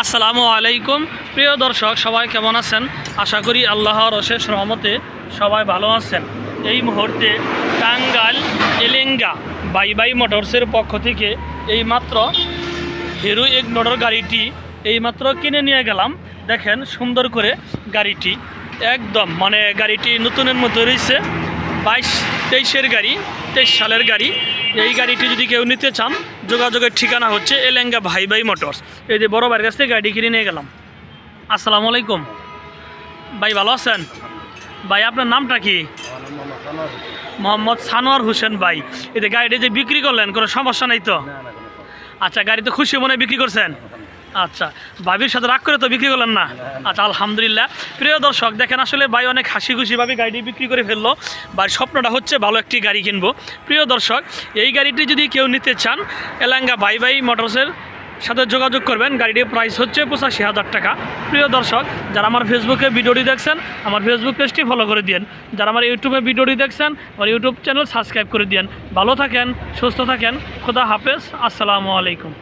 আসসালামু আলাইকুম। প্রিয় দর্শক, সবাই কেমন আছেন? আশা করি আল্লাহর অশেষ রহমতে সবাই ভালো আছেন। এই মুহূর্তে টাঙ্গাইল এলেঙ্গা বাই বাই মোটরসের পক্ষ থেকে এই মাত্র হিরো ইগনোডর গাড়িটি এইমাত্র কিনে নিয়ে গেলাম। দেখেন, সুন্দর করে গাড়িটি। একদম মানে গাড়িটি নতুনের মতো রয়েছে। বাইশ, তেইশের গাড়ি, তেইশ সালের গাড়ি। এই গাড়িটি যদি কেউ নিতে চান, যোগাযোগের ঠিকানা হচ্ছে এলেঙ্গা ভাই ভাই মোটরস। এই যে বড় ভাইয়ের কাছ গাড়ি কিনে নিয়ে গেলাম। আসসালামু আলাইকুম। ভাই, ভালো আছেন? ভাই, আপনার নামটা কি? মোহাম্মদ সানোয়ার হোসেন ভাই। এতে গাড়িটি যে বিক্রি করলেন, কোনো সমস্যা নেই তো? আচ্ছা গাড়ি তো খুশি মনে বিক্রি করছেন? আচ্ছা ভাবির সাথে রাগ করে তো বিক্রি করলেন না? আচ্ছা আলহামদুলিল্লাহ। প্রিয় দর্শক, দেখেন আসলে ভাই অনেক হাসি খুশিভাবে গাড়িটি বিক্রি করে ফেলল। ভাই, স্বপ্নটা হচ্ছে ভালো একটি গাড়ি কিনবো। প্রিয় দর্শক, এই গাড়িটি যদি কেউ নিতে চান, এলাঙ্গা ভাই ভাই মোটরসের সাথে যোগাযোগ করবেন। গাড়িটির প্রাইস হচ্ছে পঁচাশি হাজার টাকা। প্রিয় দর্শক, যারা আমার ফেসবুকে ভিডিওটি দেখছেন, আমার ফেসবুক পেজটি ফলো করে দিন যারা আমার ইউটিউবে ভিডিওটি দেখছেন, আমার ইউটিউব চ্যানেল সাবস্ক্রাইব করে দিন ভালো থাকেন, সুস্থ থাকেন। খোদা হাফেজ। আসসালামু আলাইকুম।